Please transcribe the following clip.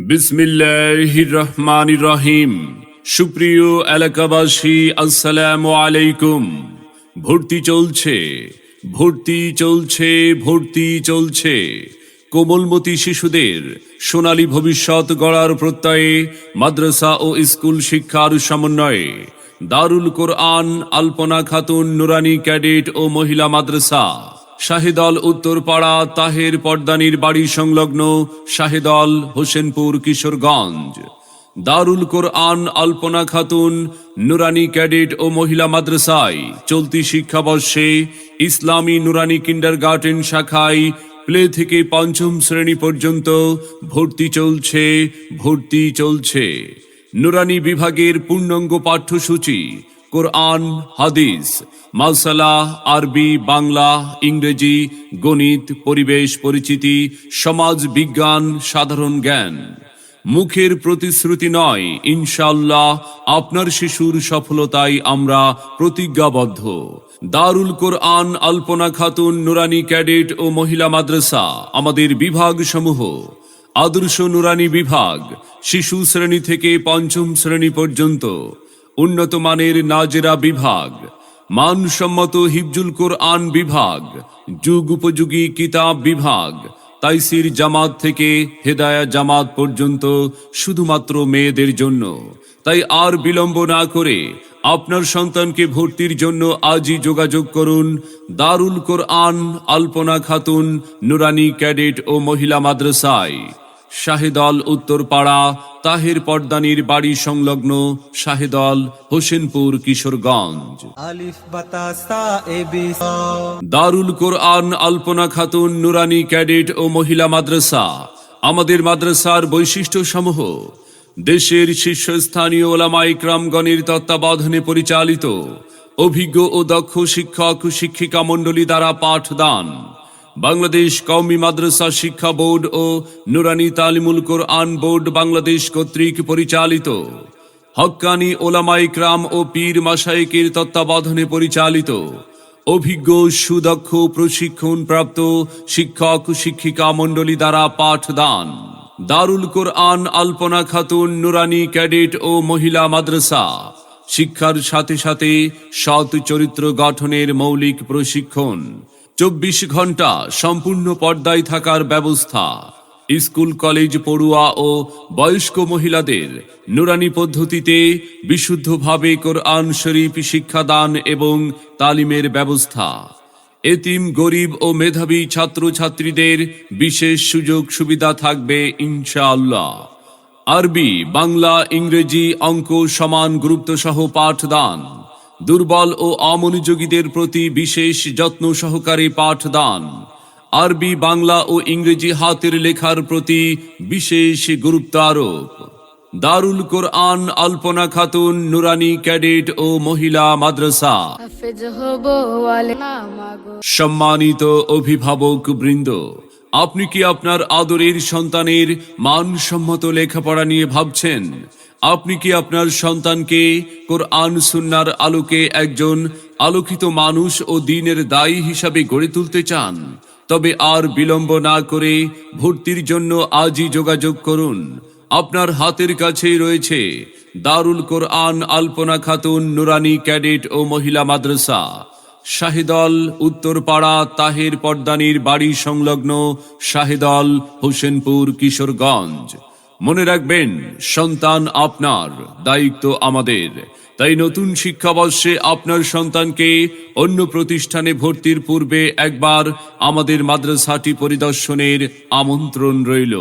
বিসমিল্লাহির রহমানির রহিম সুপ্রিয় এলাকাবাসী, আসসালামু আলাইকুম। ভর্তি চলছে ভর্তি চলছে ভর্তি চলছে। কোমলমতি শিশুদের সোনালী ভবিষ্যৎ গড়ার প্রত্যয়ে মাদ্রাসা ও স্কুল শিক্ষার সমন্বয়ে দারুল কোরআন, আলপনা খাতুন, নুরানি ক্যাডেট ও মহিলা মাদ্রাসা। শাহেদল উত্তরপাড়া তাহের পর্দানির বাড়ি সংলগ্ন শাহেদল হোসেনপুর কিশোরগঞ্জ। দারুল কোরআন আলপনা খাতুন, নুরানি ক্যাডেট ও মহিলা মাদ্রাসায় চলতি শিক্ষাবর্ষে ইসলামী নুরানি কিন্ডার গার্ডেন শাখায় প্লে থেকে পঞ্চম শ্রেণি পর্যন্ত ভর্তি চলছে ভর্তি চলছে। নুরানি বিভাগের পূর্ণাঙ্গ পাঠ্যসূচি কোরআন, হাদিস, মালসালা, আরবি, বাংলা, ইংরেজি, গণিত, পরিবেশ, পরিচিতি, সমাজ বিজ্ঞান, সাধারণ জ্ঞান। মুখের প্রতিশ্রুতি নয় ইনশাল্লাহ আপনার শিশুর সফলতায় আমরা প্রতিজ্ঞাবদ্ধ। দারুল কোরআন, আলপনা খাতুন, নুরানি ক্যাডেট ও মহিলা মাদ্রাসা, আমাদের বিভাগ সমূহ আদর্শ নুরানি বিভাগ, শিশু শ্রেণি থেকে পঞ্চম শ্রেণি পর্যন্ত। উন্নত মানের নাজেরা বিভাগ, মানসম্মত হিফজুল কোরআন বিভাগ, যুগ উপযোগী কিতাব বিভাগ, তাইসির জামাত থেকে হেদায়া জামাত পর্যন্ত শুধুমাত্র মেয়েদের জন্য। তাই আর বিলম্ব না করে আপনার সন্তানকে ভর্তির জন্য আজই যোগাযোগ করুন দারুল কোরআন আলপনা খাতুন, নুরানি ক্যাডেট ও মহিলা মাদ্রাসায়। শাহেদল উত্তরপাড়া তাহের পর্দানির বাড়ি সংলগ্ন শাহেদল হোসেনপুর কিশোরগঞ্জ। দারুল কোরআন আলপনা খাতুন নুরানি ক্যাডেট ও মহিলা মাদ্রাসা আমাদের মাদ্রাসার বৈশিষ্ট্য সমূহ দেশের শীর্ষস্থানীয় ওলামা ইকরামগণের তত্ত্বাবধানে পরিচালিত অভিজ্ঞ ও দক্ষ শিক্ষক শিক্ষিকা মণ্ডলী দ্বারা পাঠদান। বাংলাদেশ কওমি মাদ্রাসা শিক্ষা বোর্ড ও নুরানি তালিমুল কোরআন বোর্ড বাংলাদেশ কর্তৃক পরিচালিত। হক্কানি ওলামা ইকরাম ও পীর মাসাইকের তত্ত্বাবধানে পরিচালিত। অভিজ্ঞ, সুদক্ষ প্রশিক্ষণ প্রাপ্ত শিক্ষক, শিক্ষিকা মণ্ডলী দ্বারা পাঠদান। দারুল কোরআন আলপনা খাতুন নুরানি ক্যাডেট ও মহিলা মাদ্রাসা। শিক্ষার সাথে সাথে সৎ চরিত্র গঠনের মৌলিক প্রশিক্ষণ। চব্বিশ ঘণ্টা সম্পূর্ণ পর্দায় থাকার ব্যবস্থা। স্কুল, কলেজ, পড়ুয়া ও বয়স্ক মহিলাদের নুরানি পদ্ধতিতে বিশুদ্ধভাবে কোরআন শরীফ শিক্ষাদান এবং তালিমের ব্যবস্থা। এতিম, গরিব ও মেধাবী ছাত্রছাত্রীদের বিশেষ সুযোগ সুবিধা থাকবে ইনশাআল্লাহ। আরবি, বাংলা, ইংরেজি অঙ্ক সমান গুরুত্বসহ পাঠদান। দুর্বল ও অমনোযোগীদের প্রতি বিশেষ যত্ন সহকারে পাঠদান। আরবি বাংলা ও ইংরেজি হাতের লেখার প্রতি বিশেষ গুরুত্ব আরোপ দারুল কোরআন আলপনা খাতুন নুরানি ক্যাডেট ও মহিলা মাদ্রাসা। সম্মানিত অভিভাবক বৃন্দ আপনি কি আপনার আদরের সন্তানের মানসম্মত লেখাপড়া নিয়ে ভাবছেন? আপনি কি আপনার সন্তানকে কোরআন সুন্নার আলোকে একজন আলোকিত মানুষ ও দিনের দায়ী হিসাবে গড়ে তুলতে চান? তবে আর বিলম্ব না করে ভর্তির জন্য আজই যোগাযোগ করুন। আপনার হাতের কাছেই রয়েছে দারুল কোরআন আলপনা খাতুন নুরানি ক্যাডেট ও মহিলা মাদ্রাসা। শাহিদল, উত্তরপাড়া তাহের পর্দানির বাড়ি সংলগ্ন শাহিদল হোসেনপুর কিশোরগঞ্জ। মনে রাখবেন, সন্তান আপনার, দায়িত্ব আমাদের। তাই নতুন শিক্ষাবর্ষে আপনার সন্তানকে অন্য প্রতিষ্ঠানে ভর্তির পূর্বে একবার আমাদের মাদ্রাসাটি পরিদর্শনের আমন্ত্রণ রইল।